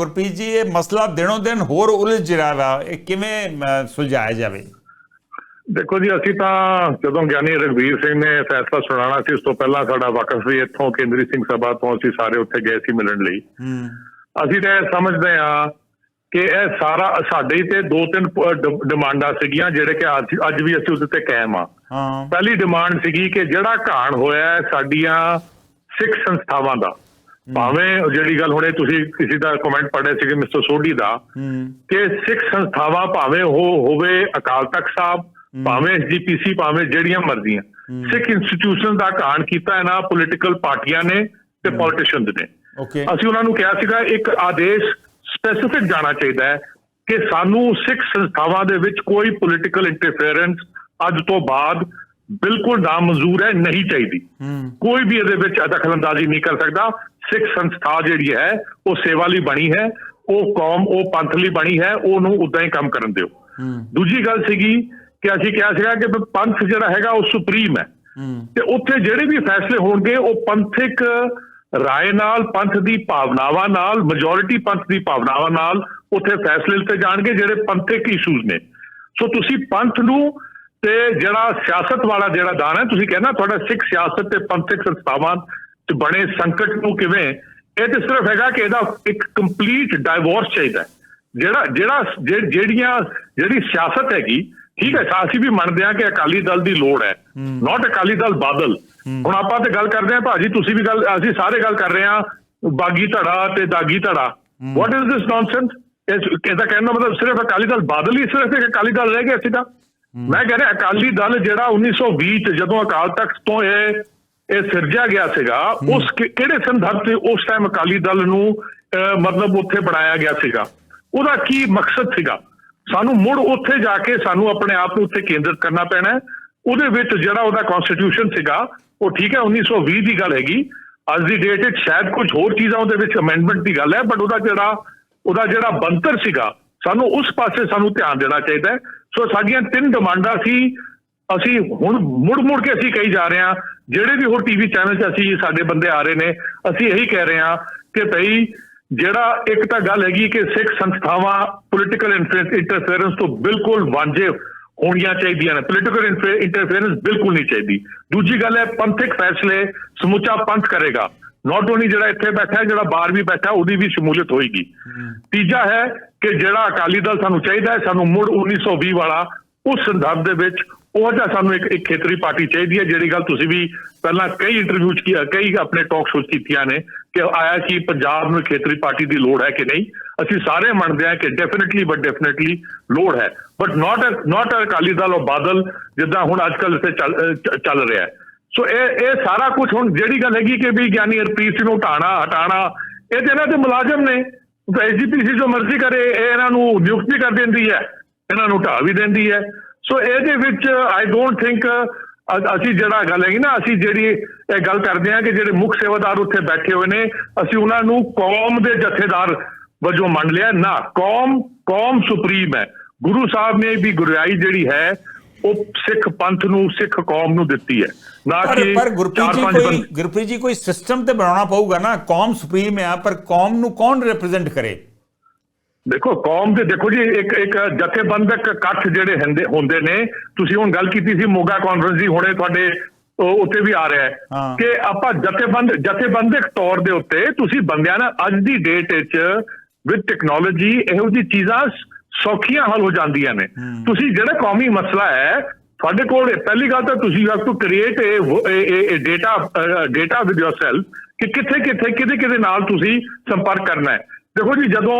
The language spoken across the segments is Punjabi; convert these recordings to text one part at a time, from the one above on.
ਗੁਰਪ੍ਰੀਤ ਜੀ ਇਹ ਮਸਲਾ ਦਿਨੋਂ ਦਿਨ ਹੋਰ ਉਲਝ ਰਿਹਾ ਵਾ ਇਹ ਕਿਵੇਂ ਸੁਲਝਾਇਆ ਜਾਵੇ? ਦੇਖੋ ਜੀ ਅਸੀਂ ਤਾਂ ਜਦੋਂ ਗਿਆਨੀ ਰਗਵੀਰ ਸਿੰਘ ਨੇ ਫੈਸਲਾ ਸੁਣਾਉਣਾ ਸੀ ਉਸ ਤੋਂ ਪਹਿਲਾਂ ਸਾਡਾ ਵਕਫ ਵੀ ਇੱਥੋਂ ਕੇਂਦਰੀ ਸਿੰਘ ਸਭਾ ਤੋਂ ਅਸੀਂ ਸਾਰੇ ਉੱਥੇ ਗਏ ਸੀ ਮਿਲਣ ਲਈ। ਅਸੀਂ ਤਾਂ ਇਹ ਸਮਝਦੇ ਹਾਂ ਕਿ ਇਹ ਸਾਰਾ ਸਾਡੇ ਤੇ ਦੋ ਤਿੰਨ ਡਿਮਾਂਡਾਂ ਸੀਗੀਆਂ ਜਿਹੜੇ ਕਿ ਅੱਜ ਵੀ ਅਸੀਂ ਉਸ ਤੇ ਕਾਇਮ ਆ ਹਾਂ। ਪਹਿਲੀ ਡਿਮਾਂਡ ਸੀਗੀ ਕਿ ਜਿਹੜਾ ਘਾਣ ਹੋਇਆ ਸਾਡੀਆਂ ਸਿੱਖ ਸੰਸਥਾਵਾਂ ਦਾ ਭਾਵੇਂ ਜਿਹੜੀ ਗੱਲ ਹੁਣੇ ਤੁਸੀਂ ਕਿਸੇ ਦਾ ਕਮੈਂਟ ਪੜ੍ਹਿਆ ਸੀ ਕਿ ਮਿਸਟਰ ਸੋਢੀ ਦਾ ਕਿ ਸਿੱਖ ਸੰਸਥਾਵਾਂ ਭਾਵੇਂ ਉਹ ਹੋਵੇ ਅਕਾਲ ਤਖਤ ਸਾਹਿਬ ਭਾਵੇਂ ਐਸਜੀਪੀਸੀ ਭਾਵੇਂ ਜਿਹੜੀਆਂ ਮਰਜ਼ੀਆਂ ਸਿੱਖ ਇੰਸਟੀਟਿਊਸ਼ਨ ਦਾ ਘਾਣ ਕੀਤਾ ਹੈ ਨਾ ਪੋਲੀਟੀਕਲ ਪਾਰਟੀਆਂ ਨੇ ਤੇ ਪੋਲੀਟੀਸ਼ੀਅਨਸ ਨੇ। ਓਕੇ ਅਸੀਂ ਉਹਨਾਂ ਨੂੰ ਕਿਹਾ ਸੀਗਾ ਇੱਕ ਆਦੇਸ਼ ਸਪੈਸੀਫਿਕ ਜਾਣਾ ਚਾਹੀਦਾ ਹੈ ਕਿ ਸਾਨੂੰ ਸਿੱਖ ਸੰਸਥਾਵਾਂ ਦੇ ਵਿੱਚ ਕੋਈ ਪੋਲੀਟੀਕਲ ਇੰਟਰਫੇਰੈਂਸ ਅੱਜ ਤੋਂ ਬਾਅਦ ਬਿਲਕੁਲ ਨਾਮਨਜ਼ੂਰ ਹੈ ਨਹੀਂ ਚਾਹੀਦੀ। ਕੋਈ ਵੀ ਇਹਦੇ ਵਿੱਚ ਦਖਲਅੰਦਾਜ਼ੀ ਨਹੀਂ ਕਰ ਸਕਦਾ। ਸਿੱਖ ਸੰਸਥਾ ਜਿਹੜੀ ਹੈ ਉਹ ਸੇਵਾ ਲਈ ਬਣੀ ਹੈ ਉਹ ਕੌਮ ਉਹ ਪੰਥ ਲਈ ਬਣੀ ਹੈ ਉਹਨੂੰ ਉਦਾਂ ਹੀ ਕੰਮ ਕਰਨ ਦਿਓ। ਦੂਜੀ ਗੱਲ ਸੀਗੀ ਕਿ ਅਸੀਂ ਕਿਹਾ ਸੀਗਾ ਕਿ ਪੰਥ ਜਿਹੜਾ ਹੈਗਾ ਉਹ ਸੁਪਰੀਮ ਹੈ। ਤੇ ਉੱਥੇ ਜਿਹੜੇ ਵੀ ਫੈਸਲੇ ਹੋਣਗੇ ਉਹ ਪੰਥਿਕ ਰਾਏ ਨਾਲ ਪੰਥ ਦੀ ਭਾਵਨਾਵਾਂ ਨਾਲ ਮੈਜੋਰਿਟੀ ਪੰਥ ਦੀ ਭਾਵਨਾਵਾਂ ਨਾਲ ਉੱਥੇ ਫੈਸਲੇ ਲਿੱਤੇ ਜਾਣਗੇ ਜਿਹੜੇ ਪੰਥਿਕ ਇਸ਼ੂਜ਼ ਨੇ। ਸੋ ਤੁਸੀਂ ਪੰਥ ਨੂੰ ਤੇ ਜਿਹੜਾ ਸਿਆਸਤ ਵਾਲਾ ਜਿਹੜਾ ਦਾਨ ਹੈ ਤੁਸੀਂ ਕਹਿੰਦਾ ਤੁਹਾਡਾ ਸਿੱਖ ਸਿਆਸਤ ਤੇ ਪੰਥਿਕ ਸੰਸਥਾਵਾਂ ਚ ਬਣੇ ਸੰਕਟ ਨੂੰ ਕਿਵੇਂ ਇਹ ਤੇ ਸਿਰਫ ਹੈਗਾ ਕਿ ਇਹਦਾ ਇੱਕ ਕੰਪਲੀਟ ਡਾਈਵੋਰਸ ਚਾਹੀਦਾ ਜਿਹੜਾ ਜਿਹੜਾ ਜਿਹ- ਜਿਹੜੀਆਂ ਜਿਹੜੀ ਸਿਆਸਤ ਹੈਗੀ ਠੀਕ ਹੈ ਅਸੀਂ ਵੀ ਮੰਨਦੇ ਹਾਂ ਕਿ ਅਕਾਲੀ ਦਲ ਦੀ ਲੋੜ ਹੈ। ਨਾਟ ਅਕਾਲੀ ਦਲ ਬਾਦਲ। ਹੁਣ ਆਪਾਂ ਤੇ ਗੱਲ ਕਰਦੇ ਹਾਂ ਭਾਜੀ ਤੁਸੀਂ ਵੀ ਗੱਲ ਅਸੀਂ ਸਾਰੇ ਗੱਲ ਕਰ ਰਹੇ ਹਾਂ ਬਾਗੀ ਧੜਾ ਤੇ ਦਾਗੀ ਧੜਾ। ਵਾਟ ਇਜ਼ ਦਿਸ ਨੌਨਸੈਂਸ ਇਹਦਾ ਕਹਿਣ ਦਾ ਮਤਲਬ ਸਿਰਫ ਅਕਾਲੀ ਦਲ ਬਾਦਲ ਹੀ ਸਿਰਫ ਇੱਕ ਅਕਾਲੀ ਦਲ ਰਹਿ ਗਿਆ ਸੀ ਤਾਂ ਮੈਂ ਕਹਿ ਰਿਹਾ ਅਕਾਲੀ ਦਲ ਜਿਹੜਾ 1920 ਚ ਜਦੋਂ ਅਕਾਲ ਤਖਤ ਤੋਂ ਇਹ ਇਹ ਸਿਰਜਿਆ ਗਿਆ ਸੀਗਾ ਉਸ ਕਿਹੜੇ ਸੰਦਰਭ ਤੇ ਉਸ ਟਾਈਮ ਅਕਾਲੀ ਦਲ ਨੂੰ ਮਤਲਬ ਉੱਥੇ ਬਣਾਇਆ ਗਿਆ ਸੀਗਾ? ਉਹਦਾ ਕੀ ਮਕਸਦ ਸੀਗਾ? ਸਾਨੂੰ ਮੁੜ ਉੱਥੇ ਜਾ ਕੇ ਸਾਨੂੰ ਆਪਣੇ ਆਪ ਨੂੰ ਉੱਥੇ ਕੇਂਦਰਿਤ ਕਰਨਾ ਪੈਣਾ ਉਹਦੇ ਵਿੱਚ ਜਿਹੜਾ ਉਹਦਾ ਕਨਸਟੀਟਿਊਸ਼ਨ ਸੀਗਾ ਉਹ ਠੀਕ ਹੈ 1920 ਦੀ ਗੱਲ ਹੈਗੀ। ਅੱਜ ਦੀ ਡੇਟ ਵਿੱਚ ਸ਼ਾਇਦ ਕੁਝ ਹੋਰ ਚੀਜ਼ਾਂ ਉਹਦੇ ਵਿੱਚ ਅਮੈਂਡਮੈਂਟ ਦੀ ਗੱਲ ਹੈ ਬਟ ਉਹਦਾ ਜਿਹੜਾ ਉਹਦਾ ਜਿਹੜਾ ਬੰਤਰ ਸੀਗਾ ਸਾਨੂੰ ਉਸ ਪਾਸੇ ਸਾਨੂੰ ਧਿਆਨ ਦੇਣਾ ਚਾਹੀਦਾ ਸੋ ਸਾਡੀਆਂ ਤਿੰਨ ਡਿਮਾਂਡਾਂ ਸੀ। ਅਸੀਂ ਹੁਣ ਮੁੜ ਮੁੜ ਕੇ ਅਸੀਂ ਕਹੀ ਜਾ ਰਹੇ ਹਾਂ ਜਿਹੜੇ ਵੀ ਹੋਰ ਟੀਵੀ ਚੈਨਲ 'ਚ ਅਸੀਂ ਸਾਡੇ ਬੰਦੇ ਆ ਰਹੇ ਨੇ ਅਸੀਂ ਇਹੀ ਕਹਿ ਰਹੇ ਹਾਂ ਕਿ ਭਈ ਜਿਹੜਾ ਇੱਕ ਤਾਂ ਗੱਲ ਹੈਗੀ ਕਿ ਸਿੱਖ ਸੰਸਥਾਵਾਂ ਪੋਲੀਟੀਕਲ ਇੰਟਰਫੇਰੈਂਸ ਤੋਂ ਬਿਲਕੁਲ ਵਾਂਝੇ ਹੋਣੀਆਂ ਚਾਹੀਦੀਆਂ ਨੇ। ਪੋਲੀਟੀਕਲ ਇੰਟਰਫੇਰੈਂਸ ਬਿਲਕੁਲ ਨਹੀਂ ਚਾਹੀਦੀ। ਦੂਜੀ ਗੱਲ ਹੈ ਪੰਥਿਕ ਫੈਸਲੇ ਸਮੁੱਚਾ ਪੰਥ ਕਰੇਗਾ। ਨਾਟ ਓਨਲੀ ਜਿਹੜਾ ਇੱਥੇ ਬੈਠਾ ਹੈ ਜਿਹੜਾ ਬਾਹਰ ਵੀ ਬੈਠਾ ਉਹਦੀ ਵੀ ਸ਼ਮੂਲੀਅਤ ਹੋਏਗੀ। ਤੀਜਾ ਹੈ ਕਿ ਜਿਹੜਾ ਅਕਾਲੀ ਦਲ ਸਾਨੂੰ ਚਾਹੀਦਾ ਹੈ ਸਾਨੂੰ ਮੁੜ 1920 ਵਾਲਾ ਉਸ ਸੰਦਰਭ ਦੇ ਵਿੱਚ ਉਹ ਜਿਹਾ ਸਾਨੂੰ ਇੱਕ ਇੱਕ ਖੇਤਰੀ ਪਾਰਟੀ ਚਾਹੀਦੀ ਹੈ, ਜਿਹੜੀ ਗੱਲ ਤੁਸੀਂ ਵੀ ਪਹਿਲਾਂ ਕਈ ਇੰਟਰਵਿਊ ਚ ਕੀ ਕਈ ਆਪਣੇ ਟਾਕ ਸ਼ੋਜ਼ ਕੀਤੀਆਂ ਨੇ ਕਿ ਆਇਆ ਕਿ ਪੰਜਾਬ ਨੂੰ ਖੇਤਰੀ ਪਾਰਟੀ ਦੀ ਲੋੜ ਹੈ ਕਿ ਨਹੀਂ। ਅਸੀਂ ਸਾਰੇ ਮੰਨਦੇ ਹਾਂ ਕਿ ਡੈਫੀਨਿਟਲੀ ਬਟ ਡੈਫੀਨਿਟਲੀ ਲੋੜ ਹੈ। But not not Akali Dal ਉਹ ਬਾਦਲ ਜਿੱਦਾਂ ਹੁਣ ਅੱਜਕੱਲ ਇੱਥੇ ਚੱਲ ਚੱਲ ਰਿਹਾ ਹੈ। ਸੋ ਇਹ ਇਹ ਸਾਰਾ ਕੁਝ ਹੁਣ ਜਿਹੜੀ ਗੱਲ ਹੈਗੀ ਕਿ ਵੀ ਗਿਆਨੀ ਹਰਪ੍ਰੀਤ ਸਿੰਘ ਨੂੰ ਹਟਾਣਾ ਹਟਾਣਾ, ਇਹ ਤੇ ਇਹਨਾਂ ਦੇ ਮੁਲਾਜ਼ਮ ਨੇ। ਐਸਜੀਪੀਸੀ ਜੋ ਮਰਜ਼ੀ ਕਰੇ, ਇਹ ਇਹਨਾਂ ਨੂੰ ਨਿਯੁਕਤੀ ਕਰ ਦਿੰਦੀ ਹੈ। ਇਹਨਾਂ ਨੂੰ ਢਾ ਵੀ ਦਿੰਦੀ ਹੈ। ਸੋ ਇਹਦੇ ਵਿੱਚ ਆਈ ਡੋਨਟ ਥਿੰਕ ਅਸੀਂ ਜਿਹੜਾ ਗੱਲ ਹੈਗੀ ਨਾ ਅਸੀਂ ਜਿਹੜੀ ਇਹ ਗੱਲ ਕਰਦੇ ਹਾਂ ਕਿ ਜਿਹੜੇ ਮੁੱਖ ਸੇਵਾਦਾਰ ਉੱਥੇ ਬੈਠੇ ਹੋਏ ਨੇ ਅਸੀਂ ਉਹਨਾਂ ਨੂੰ ਕੌਮ ਦੇ ਜਥੇਦਾਰ ਵਜੋਂ ਮੰਨ ਲਿਆ। ਨਾ ਕੌਮ ਕੌਮ ਸੁਪਰੀਮ ਹੈ। ਗੁਰੂ ਸਾਹਿਬ ਨੇ ਵੀ ਗੁਰਿਆਈ ਜਿਹੜੀ ਹੈ ਉਹ ਸਿੱਖ ਪੰਥ ਨੂੰ ਸਿੱਖ ਕੌਮ ਨੂੰ ਦਿੱਤੀ ਹੈ। ਨਾ ਕਿ ਪਰ ਗੁਰਪ੍ਰੀਤ ਜੀ ਕੋਈ ਗੁਰਪ੍ਰੀਤ ਜੀ ਕੋਈ ਸਿਸਟਮ ਤੇ ਬਣਾਉਣਾ ਪਊਗਾ ਨਾ। ਕੌਮ ਸੁਪਰੀਮ ਹੈ ਪਰ ਕੌਮ ਨੂੰ ਕੌਣ ਰਿਪਰੈਜ਼ੈਂਟ ਕਰੇ? ਦੇਖੋ ਕੌਮ ਦੇ ਦੇਖੋ ਜੀ ਇੱਕ ਇੱਕ ਜਥੇਬੰਦਕ ਇਕੱਠ ਜਿਹੜੇ ਹੁੰਦੇ ਹੁੰਦੇ ਨੇ ਤੁਸੀਂ ਹੁਣ ਗੱਲ ਕੀਤੀ ਸੀ ਮੋਗਾ ਕਾਨਫਰੰਸ ਦੀ ਹੁਣੇ ਤੁਹਾਡੇ ਉੱਤੇ ਵੀ ਆ ਰਿਹਾ ਹੈ। ਕਿ ਆਪਾਂ ਜਥੇਬੰਦ ਜਥੇਬੰਦਕ ਤੌਰ ਦੇ ਉੱਤੇ ਤੁਸੀਂ ਬੰਦਿਆਂ ਨਾਲ ਅੱਜ ਦੀ ਡੇਟ ਵਿੱਚ ਵਿਦ ਟੈਕਨੋਲੋਜੀ ਇਹੋ ਜਿਹੀ ਚੀਜ਼ਾਂ ਸੌਖੀਆਂ ਹੱਲ ਹੋ ਜਾਂਦੀਆਂ ਨੇ। ਤੁਸੀਂ ਜਿਹੜਾ ਕੌਮੀ ਮਸਲਾ ਹੈ ਤੁਹਾਡੇ ਕੋਲ ਪਹਿਲੀ ਗੱਲ ਤਾਂ ਤੁਸੀਂ have to create a data data with yourself ਕਿ ਕਿੱਥੇ ਕਿੱਥੇ ਕਿਹਦੇ ਕਿਹਦੇ ਨਾਲ ਤੁਸੀਂ ਸੰਪਰਕ ਕਰਨਾ ਹੈ। ਦੇਖੋ ਜੀ ਜਦੋਂ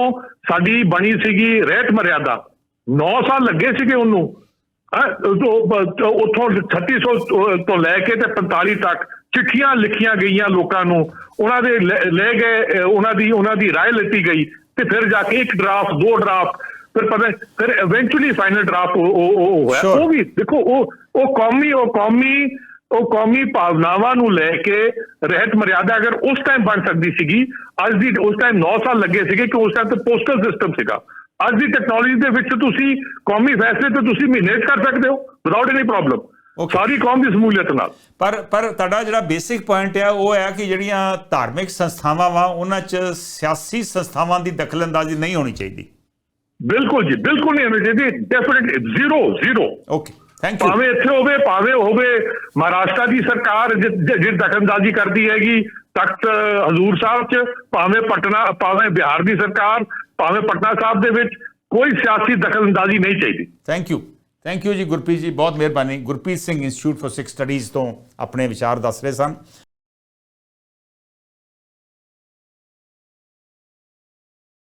ਸਾਡੀ ਬਣੀ ਸੀਗੀ ਰਹਿਤ ਮਰਿਆਦਾ 9 ਸਾਲ ਲੱਗੇ ਸੀਗੇ ਉਹਨੂੰ ਉੱਥੋਂ 3600 ਤੋਂ- ਲੈ ਕੇ ਤੇ 45 ਤੱਕ ਚਿੱਠੀਆਂ ਲਿਖੀਆਂ ਗਈਆਂ ਲੋਕਾਂ ਨੂੰ ਉਹਨਾਂ ਦੇ ਲੈ ਗਏ ਉਹਨਾਂ ਦੀ ਉਹਨਾਂ ਦੀ ਰਾਏ ਲਿੱਤੀ ਗਈ ਤੇ ਫਿਰ ਜਾ ਕੇ ਇੱਕ ਡਰਾਫਟ ਦੋ ਡਰਾਫਟ ਫਿਰ ਪਤਾ ਫਿਰ ਇਵੈਂਚੁਅਲੀ ਫਾਈਨਲ ਡਰਾਫਟ ਉਹ ਹੋਇਆ. ਉਹ ਵੀ ਦੇਖੋ ਉਹ ਉਹ ਕੌਮੀ ਉਹ ਕੌਮੀ ਉਹ ਕੌਮੀ ਭਾਵਨਾਵਾਂ ਨੂੰ ਲੈ ਕੇ ਰਹਿਤ ਮਰਿਆਦਾ ਅਗਰ ਉਸ ਟਾਈਮ ਬਣ ਸਕਦੀ ਸੀਗੀ ਅੱਜ ਦੀ ਉਸ ਟਾਈਮ 9 ਸਾਲ ਲੱਗੇ ਸੀਗੇ ਕਿ ਉਸ ਟਾਈਮ ਤੇ ਪੋਸਟਲ ਸਿਸਟਮ ਸੀਗਾ। ਅੱਜ ਦੀ ਟੈਕਨੋਲੋਜੀ ਦੇ ਵਿੱਚ ਤੁਸੀਂ ਕੌਮੀ ਫੈਸਲੇ ਤੇ ਤੁਸੀਂ ਮਹੀਨੇ ਕਰ ਸਕਦੇ ਹੋ ਵਿਦਆਊਟ ਐਨੀ ਪ੍ਰੋਬਲਮ. ਸਾਰੀ ਕੌਮ ਦੀ ਸਮੂਲੀਅਤ ਨਾਲ। ਪਰ ਪਰ ਤੁਹਾਡਾ ਜਿਹੜਾ ਬੇਸਿਕ ਪੁਆਇੰਟ ਹੈ ਉਹ ਹੈ ਕਿ ਜਿਹੜੀਆਂ ਧਾਰਮਿਕ ਸੰਸਥਾਵਾਂ ਵਾ ਉਹਨਾਂ 'ਚ ਸਿਆਸੀ ਸੰਸਥਾਵਾਂ ਦੀ ਦਖਲਅੰਦਾਜ਼ੀ ਨਹੀਂ ਹੋਣੀ ਚਾਹੀਦੀ। ਬਿਲਕੁਲ ਜੀ ਬਿਲਕੁਲ ਨਹੀਂ ਹੋਣੀ ਚਾਹੀਦੀ। Definitely zero zero okay thank you ਭਾਵੇਂ ਇੱਥੇ ਹੋਵੇ ਭਾਵੇਂ ਹੋਵੇ ਮਹਾਰਾਸ਼ਟਰ ਦੀ ਸਰਕਾਰ ਜਿਹੜੀ ਦਖਲਅੰਦਾਜ਼ੀ ਕਰਦੀ ਹੈਗੀ ਤਖਤ ਹਜ਼ੂਰ ਸਾਹਿਬ 'ਚ ਭਾਵੇਂ ਪਟਨਾ ਭਾਵੇਂ ਬਿਹਾਰ ਦੀ ਸਰਕਾਰ ਭਾਵੇਂ ਪਟਨਾ ਸਾਹਿਬ ਦੇ ਵਿੱਚ ਕੋਈ ਸਿਆਸੀ ਦਖਲਅੰਦਾਜ਼ੀ ਨਹੀਂ ਚਾਹੀਦੀ। ਥੈਂਕ ਯੂ ਥੈਂਕ ਯੂ ਜੀ ਗੁਰਪ੍ਰੀਤ ਜੀ ਬਹੁਤ ਮਿਹਰਬਾਨੀ। Gurpreet Singh institute for Sikh studies ਤੋਂ ਆਪਣੇ ਵਿਚਾਰ ਦੱਸ ਰਹੇ ਸਨ।